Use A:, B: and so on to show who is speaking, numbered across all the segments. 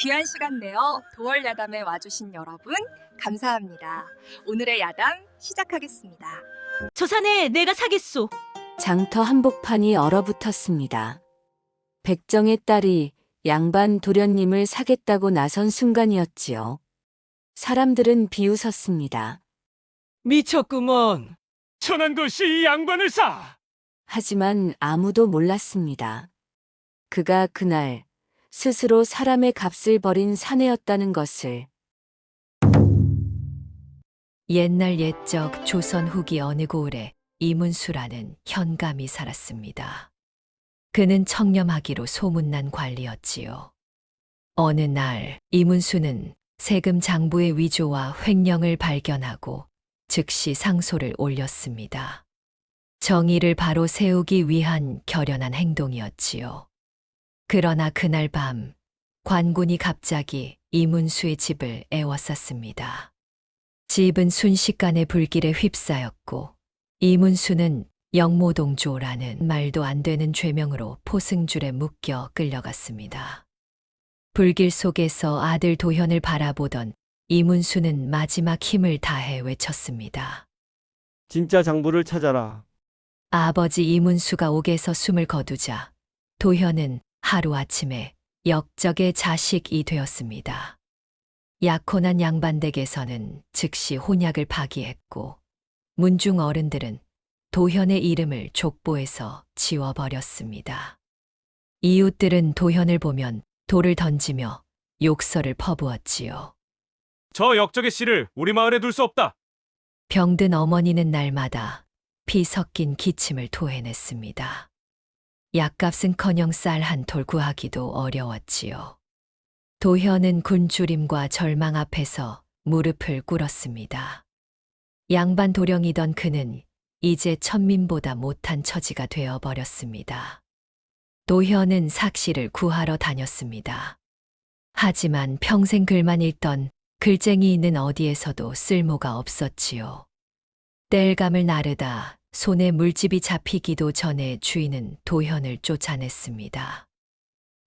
A: 귀한 시간 내어 도월 야담에 와주신 여러분 감사합니다. 오늘의 야담 시작하겠습니다.
B: 저 사내 내가 사겠소.
C: 장터 한복판이 얼어붙었습니다. 백정의 딸이 양반 도련님을 사겠다고 나선 순간이었지요. 사람들은 비웃었습니다.
D: 미쳤구먼. 천한 것이 이 양반을 사.
C: 하지만 아무도 몰랐습니다. 그가 그날 스스로 사람의 값을 버린 사내였다는 것을
E: 옛날 옛적 조선 후기 어느 고을에 이문수라는 현감이 살았습니다. 그는 청렴하기로 소문난 관리였지요. 어느 날 이문수는 세금 장부의 위조와 횡령을 발견하고 즉시 상소를 올렸습니다. 정의를 바로 세우기 위한 결연한 행동이었지요. 그러나 그날 밤 관군이 갑자기 이문수의 집을 애워쌌습니다. 집은 순식간에 불길에 휩싸였고 이문수는 영모동조라는 말도 안 되는 죄명으로 포승줄에 묶여 끌려갔습니다. 불길 속에서 아들 도현을 바라보던 이문수는 마지막 힘을 다해 외쳤습니다.
F: 진짜 장부를 찾아라.
E: 아버지 이문수가 옥에서 숨을 거두자 도현은 하루아침에 역적의 자식이 되었습니다. 약혼한 양반댁에서는 즉시 혼약을 파기했고 문중 어른들은 도현의 이름을 족보에서 지워버렸습니다. 이웃들은 도현을 보면 돌을 던지며 욕설을 퍼부었지요.
D: 저 역적의 씨를 우리 마을에 둘 수 없다.
E: 병든 어머니는 날마다 피 섞인 기침을 토해냈습니다. 약값은커녕 쌀 한 톨 구하기도 어려웠지요. 도현은 군주림과 절망 앞에서 무릎을 꿇었습니다. 양반 도령이던 그는 이제 천민보다 못한 처지가 되어 버렸습니다. 도현은 삭시를 구하러 다녔습니다. 하지만 평생 글만 읽던 글쟁이 있는 어디에서도 쓸모가 없었지요. 땔감을 나르다 손에 물집이 잡히기도 전에 주인은 도현을 쫓아냈습니다.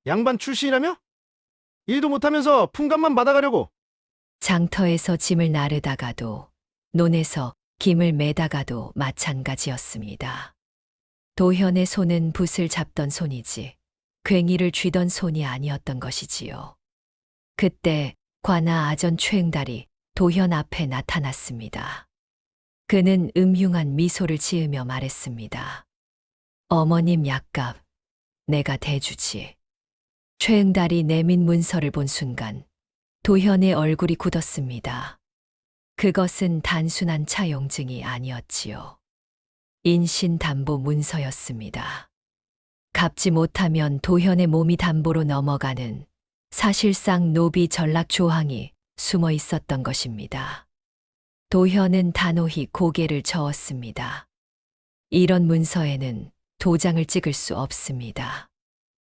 F: 양반 출신이라며? 일도 못하면서 품값만 받아가려고.
E: 장터에서 짐을 나르다가도 논에서 김을 매다가도 마찬가지였습니다. 도현의 손은 붓을 잡던 손이지 괭이를 쥐던 손이 아니었던 것이지요. 그때 관아 아전 최응달이 도현 앞에 나타났습니다. 그는 음흉한 미소를 지으며 말했습니다. 어머님 약값, 내가 대주지. 최응달이 내민 문서를 본 순간 도현의 얼굴이 굳었습니다. 그것은 단순한 차용증이 아니었지요. 인신담보 문서였습니다. 갚지 못하면 도현의 몸이 담보로 넘어가는 사실상 노비 전락 조항이 숨어 있었던 것입니다. 도현은 단호히 고개를 저었습니다. 이런 문서에는 도장을 찍을 수 없습니다.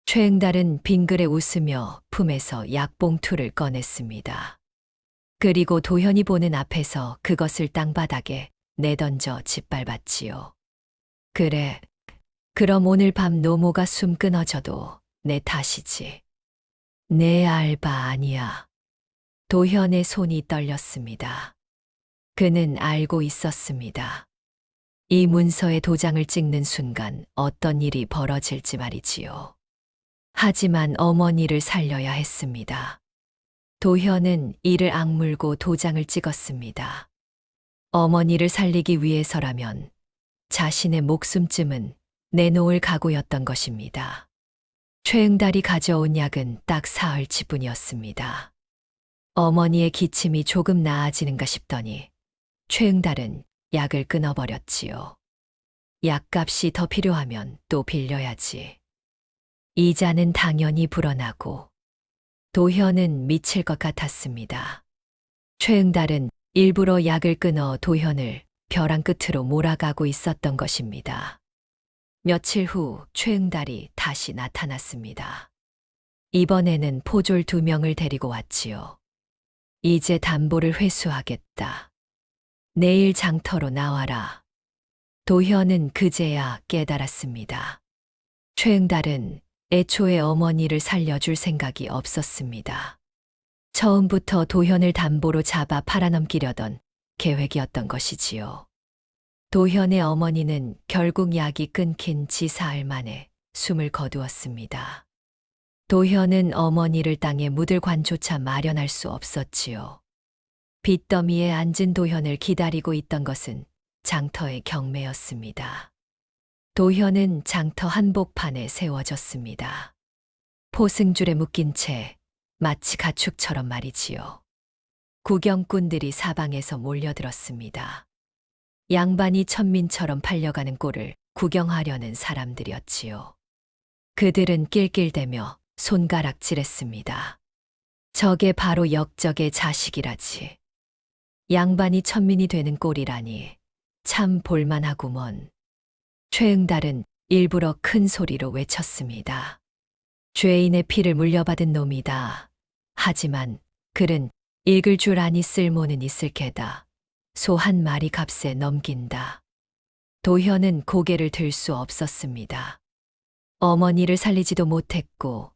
E: 최응달은 빙글에 웃으며 품에서 약봉투를 꺼냈습니다. 그리고 도현이 보는 앞에서 그것을 땅바닥에 내던져 짓밟았지요. 그래, 그럼 오늘 밤 노모가 숨 끊어져도 내 탓이지. 내 알바 아니야. 도현의 손이 떨렸습니다. 그는 알고 있었습니다. 이 문서에 도장을 찍는 순간 어떤 일이 벌어질지 말이지요. 하지만 어머니를 살려야 했습니다. 도현은 이를 악물고 도장을 찍었습니다. 어머니를 살리기 위해서라면 자신의 목숨쯤은 내놓을 각오였던 것입니다. 최응달이 가져온 약은 딱 사흘치뿐이었습니다. 어머니의 기침이 조금 나아지는가 싶더니 최응달은 약을 끊어버렸지요. 약값이 더 필요하면 또 빌려야지. 이자는 당연히 불어나고 도현은 미칠 것 같았습니다. 최응달은 일부러 약을 끊어 도현을 벼랑 끝으로 몰아가고 있었던 것입니다. 며칠 후 최응달이 다시 나타났습니다. 이번에는 포졸 두 명을 데리고 왔지요. 이제 담보를 회수하겠다. 내일 장터로 나와라. 도현은 그제야 깨달았습니다. 최응달은 애초에 어머니를 살려줄 생각이 없었습니다. 처음부터 도현을 담보로 잡아 팔아넘기려던 계획이었던 것이지요. 도현의 어머니는 결국 약이 끊긴 지 사흘 만에 숨을 거두었습니다. 도현은 어머니를 땅에 묻을 관조차 마련할 수 없었지요. 빚더미에 앉은 도현을 기다리고 있던 것은 장터의 경매였습니다. 도현은 장터 한복판에 세워졌습니다. 포승줄에 묶인 채 마치 가축처럼 말이지요. 구경꾼들이 사방에서 몰려들었습니다. 양반이 천민처럼 팔려가는 꼴을 구경하려는 사람들이었지요. 그들은 낄낄대며 손가락질했습니다. 저게 바로 역적의 자식이라지. 양반이 천민이 되는 꼴이라니 참 볼만하구먼. 최응달은 일부러 큰 소리로 외쳤습니다. 죄인의 피를 물려받은 놈이다. 하지만 글은 읽을 줄 아니 쓸모는 있을 게다. 소 한 마리 값에 넘긴다. 도현은 고개를 들 수 없었습니다. 어머니를 살리지도 못했고,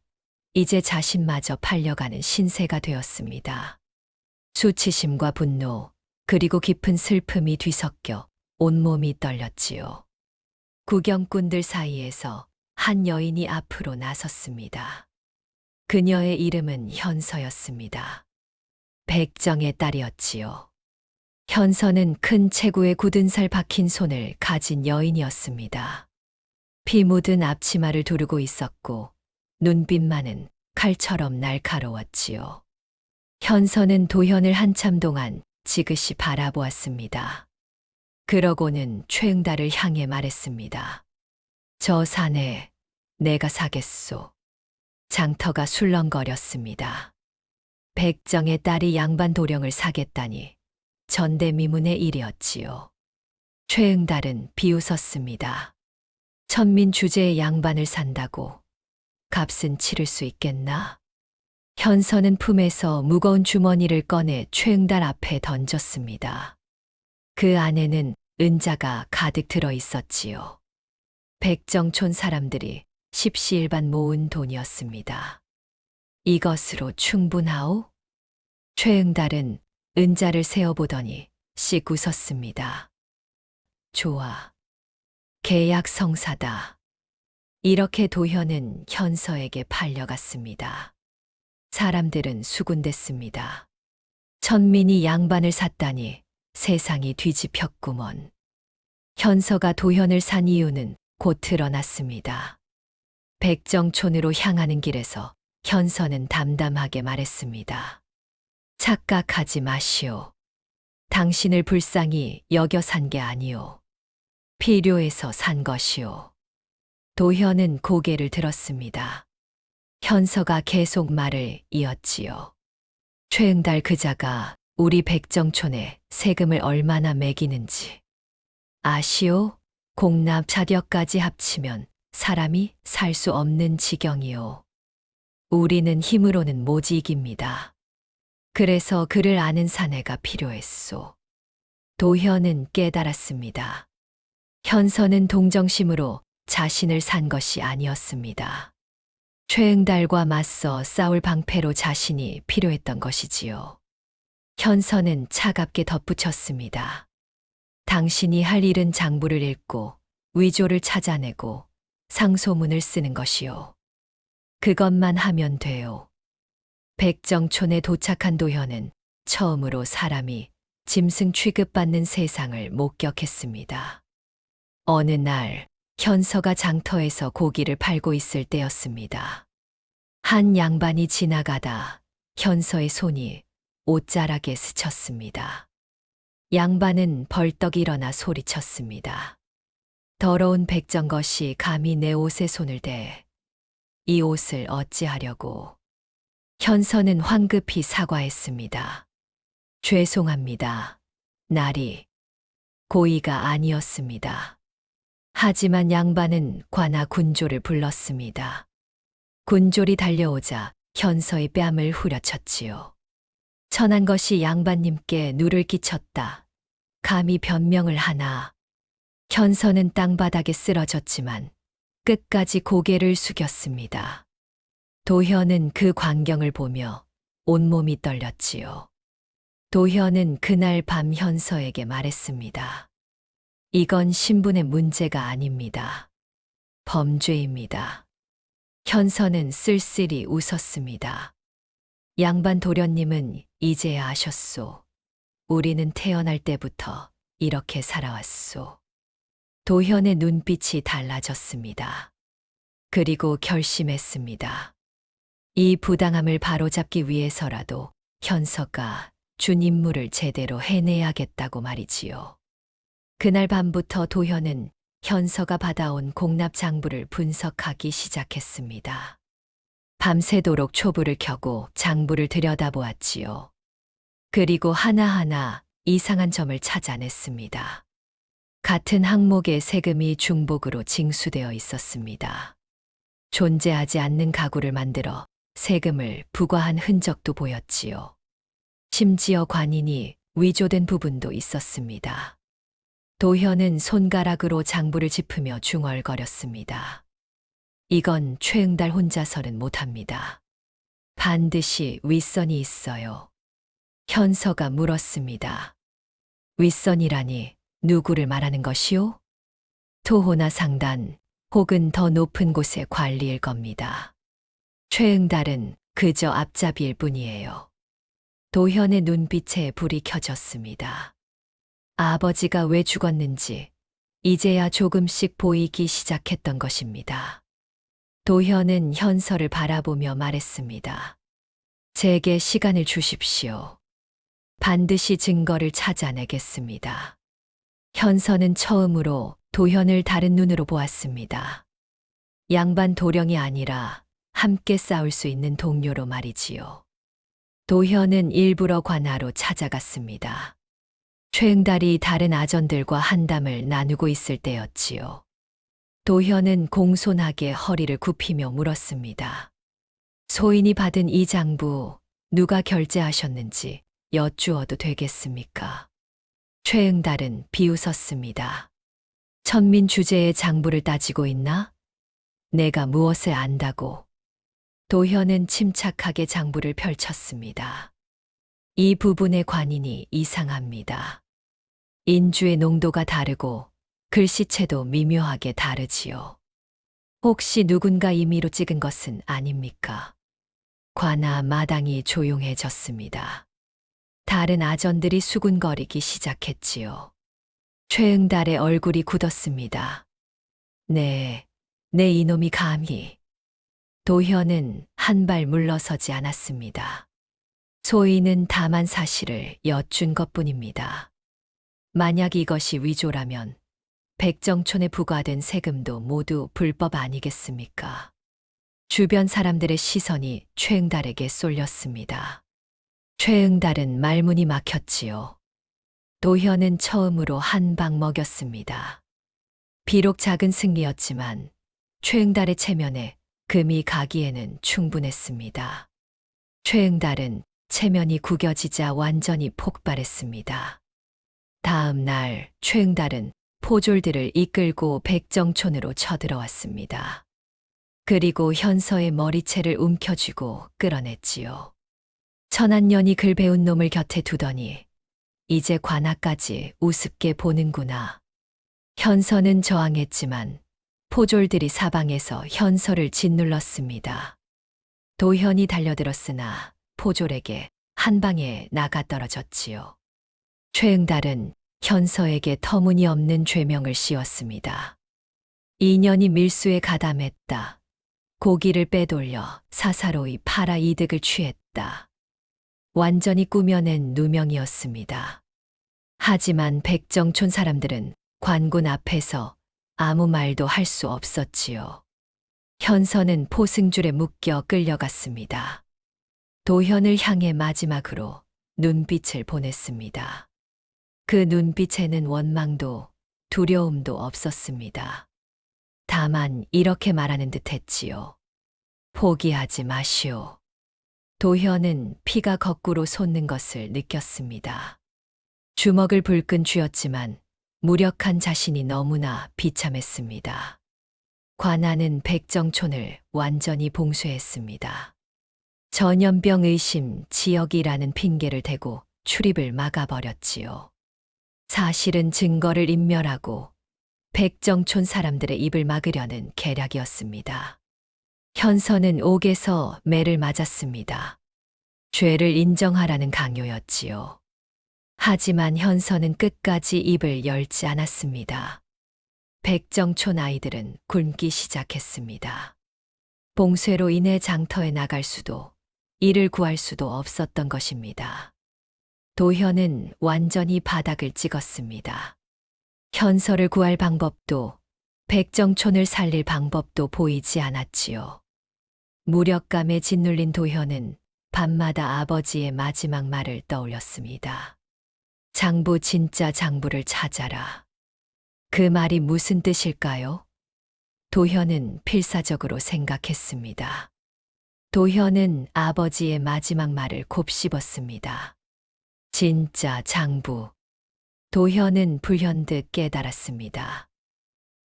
E: 이제 자신마저 팔려가는 신세가 되었습니다. 수치심과 분노, 그리고 깊은 슬픔이 뒤섞여 온몸이 떨렸지요. 구경꾼들 사이에서 한 여인이 앞으로 나섰습니다. 그녀의 이름은 현서였습니다. 백정의 딸이었지요. 현서는 큰 체구에 굳은 살 박힌 손을 가진 여인이었습니다. 피 묻은 앞치마를 두르고 있었고 눈빛만은 칼처럼 날카로웠지요. 현서는 도현을 한참 동안 지그시 바라보았습니다. 그러고는 최응달을 향해 말했습니다. 저 산에 내가 사겠소. 장터가 술렁거렸습니다. 백정의 딸이 양반 도령을 사겠다니 전대미문의 일이었지요. 최응달은 비웃었습니다. 천민 주제의 양반을 산다고 값은 치를 수 있겠나? 현서는 품에서 무거운 주머니를 꺼내 최응달 앞에 던졌습니다. 그 안에는 은자가 가득 들어 있었지요. 백정촌 사람들이 십시일반 모은 돈이었습니다. 이것으로 충분하오? 최응달은 은자를 세어보더니 씩 웃었습니다. 좋아. 계약 성사다. 이렇게 도현은 현서에게 팔려갔습니다. 사람들은 수군댔습니다. 천민이 양반을 샀다니 세상이 뒤집혔구먼. 현서가 도현을 산 이유는 곧 드러났습니다. 백정촌으로 향하는 길에서 현서는 담담하게 말했습니다. 착각하지 마시오. 당신을 불쌍히 여겨 산 게 아니오. 필요해서 산 것이오. 도현은 고개를 들었습니다. 현서가 계속 말을 이었지요. 최응달 그자가 우리 백정촌에 세금을 얼마나 매기는지. 아시오? 공납 자력까지 합치면 사람이 살 수 없는 지경이오. 우리는 힘으로는 못 이깁니다. 그래서 그를 아는 사내가 필요했소. 도현은 깨달았습니다. 현서는 동정심으로 자신을 산 것이 아니었습니다. 최응달과 맞서 싸울 방패로 자신이 필요했던 것이지요. 현서는 차갑게 덧붙였습니다. 당신이 할 일은 장부를 읽고 위조를 찾아내고 상소문을 쓰는 것이요. 그것만 하면 돼요. 백정촌에 도착한 도현은 처음으로 사람이 짐승 취급받는 세상을 목격했습니다. 어느 날 현서가 장터에서 고기를 팔고 있을 때였습니다. 한 양반이 지나가다 현서의 손이 옷자락에 스쳤습니다. 양반은 벌떡 일어나 소리쳤습니다. 더러운 백정것이 감히 내 옷에 손을 대. 이 옷을 어찌하려고. 현서는 황급히 사과했습니다. 죄송합니다. 날이 고의가 아니었습니다. 하지만 양반은 관아 군조를 불렀습니다. 군졸이 달려오자 현서의 뺨을 후려쳤지요. 천한 것이 양반님께 누를 끼쳤다. 감히 변명을 하나. 현서는 땅바닥에 쓰러졌지만 끝까지 고개를 숙였습니다. 도현은 그 광경을 보며 온몸이 떨렸지요. 도현은 그날 밤 현서에게 말했습니다. 이건 신분의 문제가 아닙니다. 범죄입니다. 현서는 쓸쓸히 웃었습니다. 양반 도련님은 이제야 아셨소. 우리는 태어날 때부터 이렇게 살아왔소. 도현의 눈빛이 달라졌습니다. 그리고 결심했습니다. 이 부당함을 바로잡기 위해서라도 현서가 준 임무를 제대로 해내야겠다고 말이지요. 그날 밤부터 도현은 현서가 받아온 공납 장부를 분석하기 시작했습니다. 밤새도록 초불을 켜고 장부를 들여다보았지요. 그리고 하나하나 이상한 점을 찾아냈습니다. 같은 항목의 세금이 중복으로 징수되어 있었습니다. 존재하지 않는 가구를 만들어 세금을 부과한 흔적도 보였지요. 심지어 관인이 위조된 부분도 있었습니다. 도현은 손가락으로 장부를 짚으며 중얼거렸습니다. 이건 최응달 혼자서는 못합니다. 반드시 윗선이 있어요. 현서가 물었습니다. 윗선이라니 누구를 말하는 것이요? 토호나 상단 혹은 더 높은 곳의 관리일 겁니다. 최응달은 그저 앞잡이일 뿐이에요. 도현의 눈빛에 불이 켜졌습니다. 아버지가 왜 죽었는지 이제야 조금씩 보이기 시작했던 것입니다. 도현은 현서를 바라보며 말했습니다. 제게 시간을 주십시오. 반드시 증거를 찾아내겠습니다. 현서는 처음으로 도현을 다른 눈으로 보았습니다. 양반 도령이 아니라 함께 싸울 수 있는 동료로 말이지요. 도현은 일부러 관하로 찾아갔습니다. 최응달이 다른 아전들과 한담을 나누고 있을 때였지요. 도현은 공손하게 허리를 굽히며 물었습니다. 소인이 받은 이 장부 누가 결제하셨는지 여쭈어도 되겠습니까? 최응달은 비웃었습니다. 천민 주제의 장부를 따지고 있나? 내가 무엇을 안다고? 도현은 침착하게 장부를 펼쳤습니다. 이 부분의 관인이 이상합니다. 인주의 농도가 다르고 글씨체도 미묘하게 다르지요. 혹시 누군가 임의로 찍은 것은 아닙니까? 관아 마당이 조용해졌습니다. 다른 아전들이 수군거리기 시작했지요. 최응달의 얼굴이 굳었습니다. 네, 내 이놈이 감히. 도현은 한 발 물러서지 않았습니다. 소인은 다만 사실을 여쭌 것 뿐입니다. 만약 이것이 위조라면 백정촌에 부과된 세금도 모두 불법 아니겠습니까? 주변 사람들의 시선이 최응달에게 쏠렸습니다. 최응달은 말문이 막혔지요. 도현은 처음으로 한 방 먹였습니다. 비록 작은 승리였지만 최응달의 체면에 금이 가기에는 충분했습니다. 최응달은 체면이 구겨지자 완전히 폭발했습니다. 다음 날 최응달은 포졸들을 이끌고 백정촌으로 쳐들어왔습니다. 그리고 현서의 머리채를 움켜쥐고 끌어냈지요. 천한년이 글 배운 놈을 곁에 두더니 이제 관아까지 우습게 보는구나. 현서는 저항했지만 포졸들이 사방에서 현서를 짓눌렀습니다. 도현이 달려들었으나 포졸에게 한 방에 나가 떨어졌지요. 최응달은 현서에게 터무니없는 죄명을 씌웠습니다. 인연이 밀수에 가담했다. 고기를 빼돌려 사사로이 팔아 이득을 취했다. 완전히 꾸며낸 누명이었습니다. 하지만 백정촌 사람들은 관군 앞에서 아무 말도 할 수 없었지요. 현서는 포승줄에 묶여 끌려갔습니다. 도현을 향해 마지막으로 눈빛을 보냈습니다. 그 눈빛에는 원망도 두려움도 없었습니다. 다만 이렇게 말하는 듯 했지요. 포기하지 마시오. 도현은 피가 거꾸로 솟는 것을 느꼈습니다. 주먹을 불끈 쥐었지만 무력한 자신이 너무나 비참했습니다. 관아는 백정촌을 완전히 봉쇄했습니다. 전염병 의심 지역이라는 핑계를 대고 출입을 막아버렸지요. 사실은 증거를 인멸하고 백정촌 사람들의 입을 막으려는 계략이었습니다. 현서는 옥에서 매를 맞았습니다. 죄를 인정하라는 강요였지요. 하지만 현서는 끝까지 입을 열지 않았습니다. 백정촌 아이들은 굶기 시작했습니다. 봉쇄로 인해 장터에 나갈 수도, 이를 구할 수도 없었던 것입니다. 도현은 완전히 바닥을 찍었습니다. 현서를 구할 방법도, 백정촌을 살릴 방법도 보이지 않았지요. 무력감에 짓눌린 도현은 밤마다 아버지의 마지막 말을 떠올렸습니다. 장부 진짜 장부를 찾아라. 그 말이 무슨 뜻일까요? 도현은 필사적으로 생각했습니다. 도현은 아버지의 마지막 말을 곱씹었습니다. 진짜 장부. 도현은 불현듯 깨달았습니다.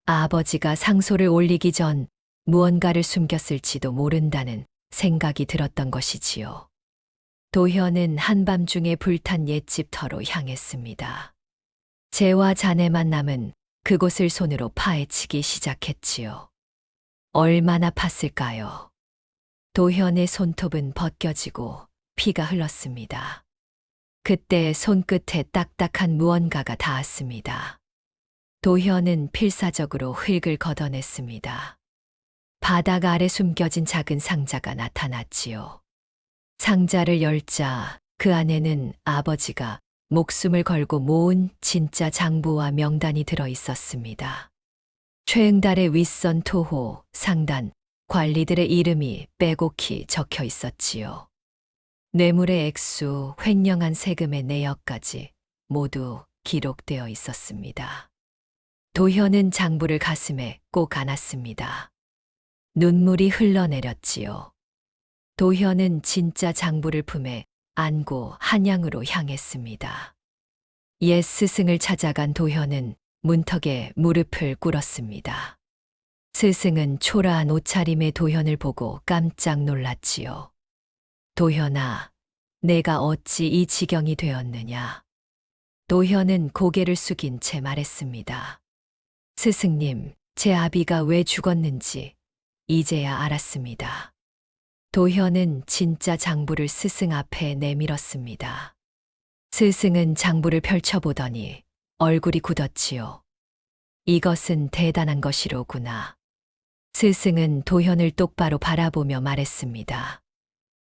E: 아버지가 상소를 올리기 전 무언가를 숨겼을지도 모른다는 생각이 들었던 것이지요. 도현은 한밤중에 불탄 옛집 터로 향했습니다. 재와 잔해만 남은 그곳을 손으로 파헤치기 시작했지요. 얼마나 팠을까요? 도현의 손톱은 벗겨지고 피가 흘렀습니다. 그때 손끝에 딱딱한 무언가가 닿았습니다. 도현은 필사적으로 흙을 걷어냈습니다. 바닥 아래 숨겨진 작은 상자가 나타났지요. 상자를 열자 그 안에는 아버지가 목숨을 걸고 모은 진짜 장부와 명단이 들어 있었습니다. 최응달의 윗선 토호, 상단, 관리들의 이름이 빼곡히 적혀 있었지요. 뇌물의 액수, 횡령한 세금의 내역까지 모두 기록되어 있었습니다. 도현은 장부를 가슴에 꼭 안았습니다. 눈물이 흘러내렸지요. 도현은 진짜 장부를 품에 안고 한양으로 향했습니다. 옛 스승을 찾아간 도현은 문턱에 무릎을 꿇었습니다. 스승은 초라한 옷차림의 도현을 보고 깜짝 놀랐지요. 도현아, 내가 어찌 이 지경이 되었느냐. 도현은 고개를 숙인 채 말했습니다. 스승님, 제 아비가 왜 죽었는지 이제야 알았습니다. 도현은 진짜 장부를 스승 앞에 내밀었습니다. 스승은 장부를 펼쳐보더니 얼굴이 굳었지요. 이것은 대단한 것이로구나. 스승은 도현을 똑바로 바라보며 말했습니다.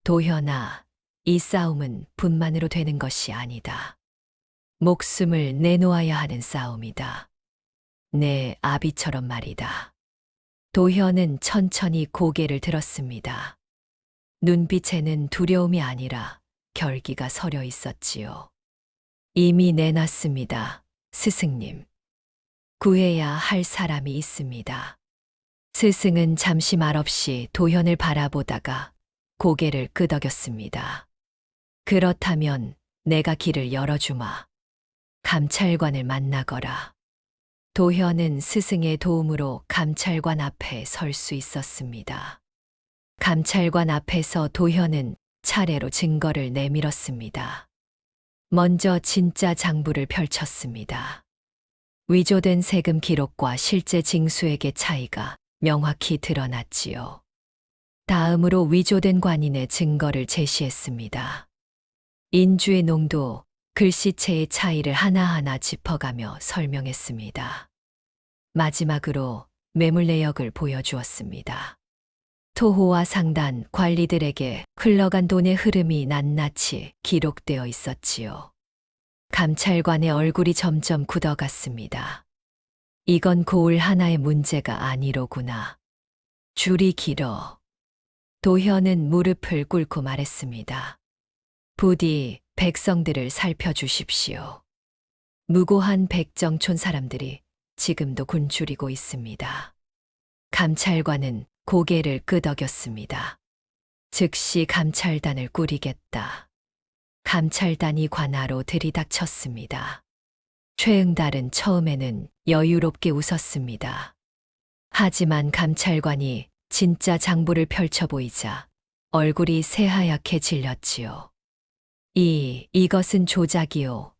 E: 도현아, 이 싸움은 분만으로 되는 것이 아니다. 목숨을 내놓아야 하는 싸움이다. 내 아비처럼 말이다. 도현은 천천히 고개를 들었습니다. 눈빛에는 두려움이 아니라 결기가 서려 있었지요. 이미 내놨습니다, 스승님. 구해야 할 사람이 있습니다. 스승은 잠시 말없이 도현을 바라보다가 고개를 끄덕였습니다. 그렇다면 내가 길을 열어주마. 감찰관을 만나거라. 도현은 스승의 도움으로 감찰관 앞에 설 수 있었습니다. 감찰관 앞에서 도현은 차례로 증거를 내밀었습니다. 먼저 진짜 장부를 펼쳤습니다. 위조된 세금 기록과 실제 징수액의 차이가 명확히 드러났지요. 다음으로 위조된 관인의 증거를 제시했습니다. 인주의 농도, 글씨체의 차이를 하나하나 짚어가며 설명했습니다. 마지막으로 매물 내역을 보여주었습니다. 토호와 상단 관리들에게 흘러간 돈의 흐름이 낱낱이 기록되어 있었지요. 감찰관의 얼굴이 점점 굳어갔습니다. 이건 고을 하나의 문제가 아니로구나. 줄이 길어. 도현은 무릎을 꿇고 말했습니다. 부디 백성들을 살펴주십시오. 무고한 백정촌 사람들이 지금도 굶주리고 있습니다. 감찰관은 고개를 끄덕였습니다. 즉시 감찰단을 꾸리겠다. 감찰단이 관하로 들이닥쳤습니다. 최응달은 처음에는 여유롭게 웃었습니다. 하지만 감찰관이 진짜 장부를 펼쳐 보이자 얼굴이 새하얗게 질렸지요. 이, 이것은 조작이요.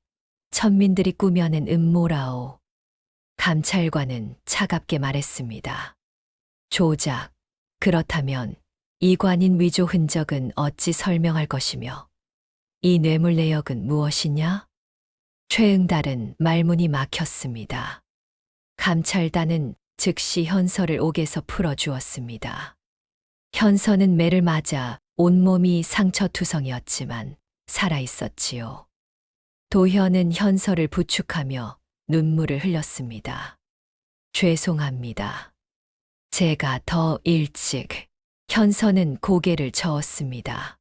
E: 천민들이 꾸며낸 음모라오. 감찰관은 차갑게 말했습니다. 조작. 그렇다면 이관인 위조 흔적은 어찌 설명할 것이며 이 뇌물 내역은 무엇이냐? 최응달은 말문이 막혔습니다. 감찰단은 즉시 현서를 옥에서 풀어주었습니다. 현서는 매를 맞아 온몸이 상처투성이었지만 살아있었지요. 도현은 현서를 부축하며 눈물을 흘렸습니다. 죄송합니다. 제가 더 일찍 현서는 고개를 저었습니다.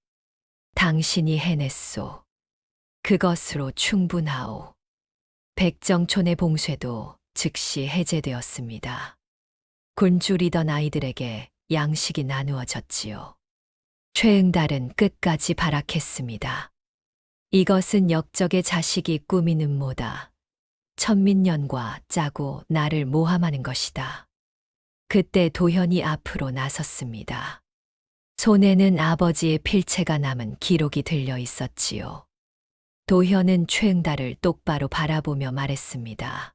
E: 당신이 해냈소. 그것으로 충분하오. 백정촌의 봉쇄도 즉시 해제되었습니다. 굶주리던 아이들에게 양식이 나누어졌지요. 최응달은 끝까지 발악했습니다. 이것은 역적의 자식이 꾸민 음모다. 천민년과 짜고 나를 모함하는 것이다. 그때 도현이 앞으로 나섰습니다. 손에는 아버지의 필체가 남은 기록이 들려 있었지요. 도현은 최응달을 똑바로 바라보며 말했습니다.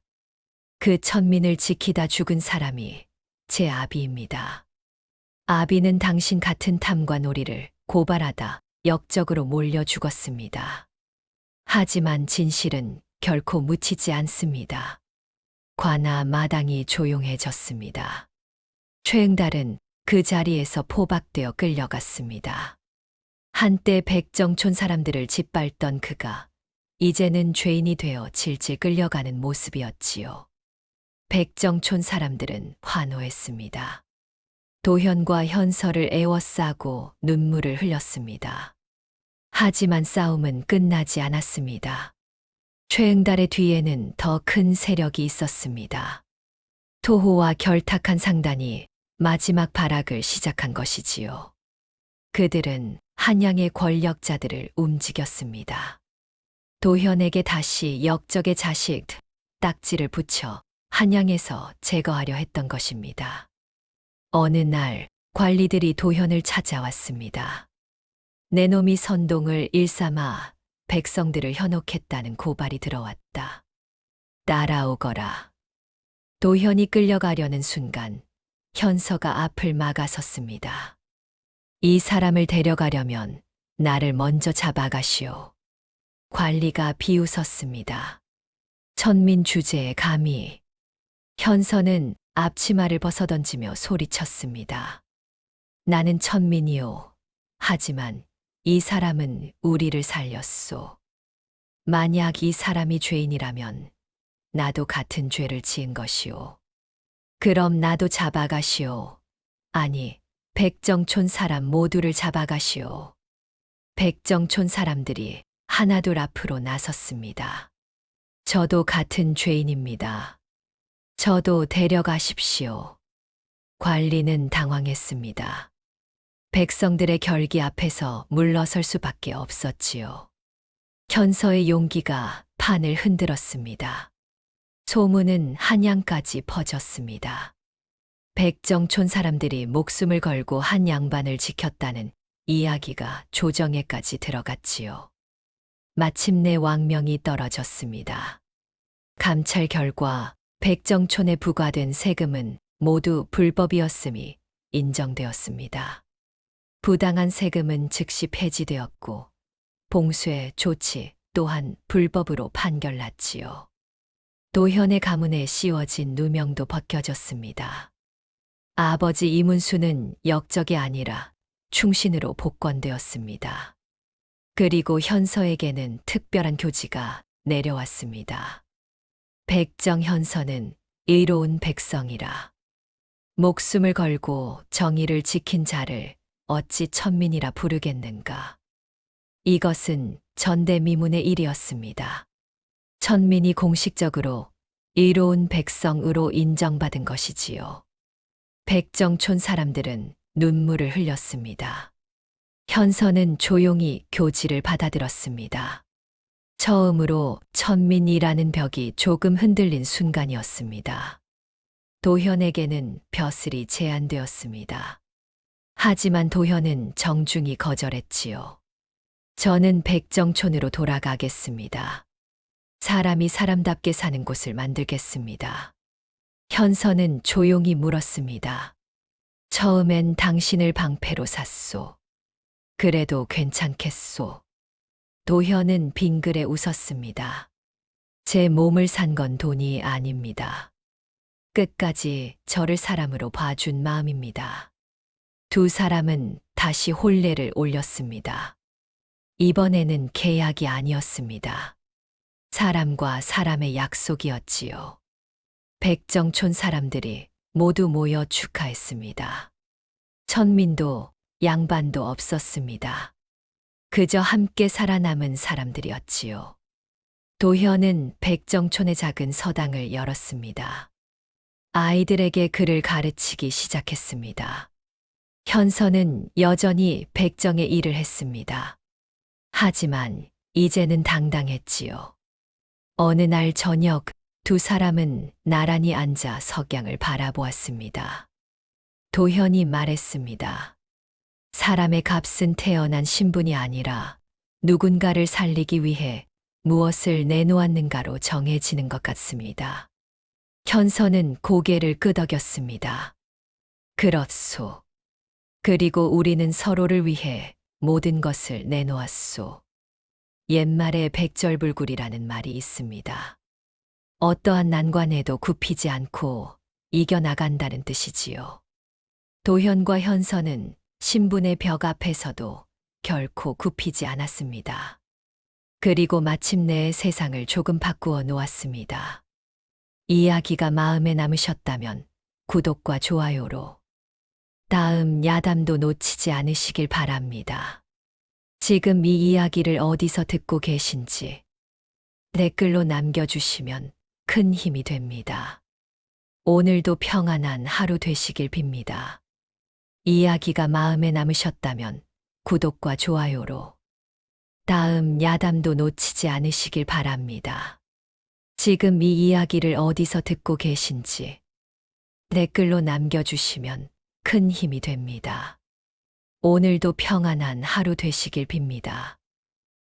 E: 그 천민을 지키다 죽은 사람이 제 아비입니다. 아비는 당신 같은 탐과 놀이를 고발하다 역적으로 몰려 죽었습니다. 하지만 진실은 결코 묻히지 않습니다. 관아 마당이 조용해졌습니다. 최응달은 그 자리에서 포박되어 끌려갔습니다. 한때 백정촌 사람들을 짓밟던 그가 이제는 죄인이 되어 질질 끌려가는 모습이었지요. 백정촌 사람들은 환호했습니다. 도현과 현설을 애워싸고 눈물을 흘렸습니다. 하지만 싸움은 끝나지 않았습니다. 최응달의 뒤에는 더 큰 세력이 있었습니다. 토호와 결탁한 상단이 마지막 발악을 시작한 것이지요. 그들은 한양의 권력자들을 움직였습니다. 도현에게 다시 역적의 자식 딱지를 붙여 한양에서 제거하려 했던 것입니다. 어느 날 관리들이 도현을 찾아왔습니다. 내 놈이 선동을 일삼아 백성들을 현혹했다는 고발이 들어왔다. 따라오거라. 도현이 끌려가려는 순간 현서가 앞을 막아섰습니다. 이 사람을 데려가려면 나를 먼저 잡아가시오. 관리가 비웃었습니다. 천민 주제에 감히 현서는 앞치마를 벗어던지며 소리쳤습니다. 나는 천민이요. 하지만 이 사람은 우리를 살렸소. 만약 이 사람이 죄인이라면 나도 같은 죄를 지은 것이오. 그럼 나도 잡아가시오. 아니, 백정촌 사람 모두를 잡아가시오. 백정촌 사람들이 하나둘 앞으로 나섰습니다. 저도 같은 죄인입니다. 저도 데려가십시오. 관리는 당황했습니다. 백성들의 결기 앞에서 물러설 수밖에 없었지요. 현서의 용기가 판을 흔들었습니다. 소문은 한양까지 퍼졌습니다. 백정촌 사람들이 목숨을 걸고 한 양반을 지켰다는 이야기가 조정에까지 들어갔지요. 마침내 왕명이 떨어졌습니다. 감찰 결과 백정촌에 부과된 세금은 모두 불법이었음이 인정되었습니다. 부당한 세금은 즉시 폐지되었고 봉쇄 조치 또한 불법으로 판결났지요. 도현의 가문에 씌워진 누명도 벗겨졌습니다. 아버지 이문수는 역적이 아니라 충신으로 복권되었습니다. 그리고 현서에게는 특별한 교지가 내려왔습니다. 백정 현서는 의로운 백성이라. 목숨을 걸고 정의를 지킨 자를 어찌 천민이라 부르겠는가. 이것은 전대미문의 일이었습니다. 천민이 공식적으로 의로운 백성으로 인정받은 것이지요. 백정촌 사람들은 눈물을 흘렸습니다. 현서는 조용히 교지를 받아들었습니다. 처음으로 천민이라는 벽이 조금 흔들린 순간이었습니다. 도현에게는 벼슬이 제한되었습니다. 하지만 도현은 정중히 거절했지요. 저는 백정촌으로 돌아가겠습니다. 사람이 사람답게 사는 곳을 만들겠습니다. 현서는 조용히 물었습니다. 처음엔 당신을 방패로 샀소. 그래도 괜찮겠소. 도현은 빙그레 웃었습니다. 제 몸을 산 건 돈이 아닙니다. 끝까지 저를 사람으로 봐준 마음입니다. 두 사람은 다시 혼례를 올렸습니다. 이번에는 계약이 아니었습니다. 사람과 사람의 약속이었지요. 백정촌 사람들이 모두 모여 축하했습니다. 천민도 양반도 없었습니다. 그저 함께 살아남은 사람들이었지요. 도현은 백정촌의 작은 서당을 열었습니다. 아이들에게 글을 가르치기 시작했습니다. 현서는 여전히 백정의 일을 했습니다. 하지만 이제는 당당했지요. 어느 날 저녁 두 사람은 나란히 앉아 석양을 바라보았습니다. 도현이 말했습니다. 사람의 값은 태어난 신분이 아니라 누군가를 살리기 위해 무엇을 내놓았는가로 정해지는 것 같습니다. 현서는 고개를 끄덕였습니다. 그렇소. 그리고 우리는 서로를 위해 모든 것을 내놓았소. 옛말에 백절불굴이라는 말이 있습니다. 어떠한 난관에도 굽히지 않고 이겨나간다는 뜻이지요. 도현과 현서는 신분의 벽 앞에서도 결코 굽히지 않았습니다. 그리고 마침내 세상을 조금 바꾸어 놓았습니다. 이야기가 마음에 남으셨다면 구독과 좋아요로 다음 야담도 놓치지 않으시길 바랍니다. 지금 이 이야기를 어디서 듣고 계신지 댓글로 남겨주시면 큰 힘이 됩니다. 오늘도 평안한 하루 되시길 빕니다. 이야기가 마음에 남으셨다면 구독과 좋아요로 다음 야담도 놓치지 않으시길 바랍니다. 지금 이 이야기를 어디서 듣고 계신지 댓글로 남겨주시면 큰 힘이 됩니다. 오늘도 평안한 하루 되시길 빕니다.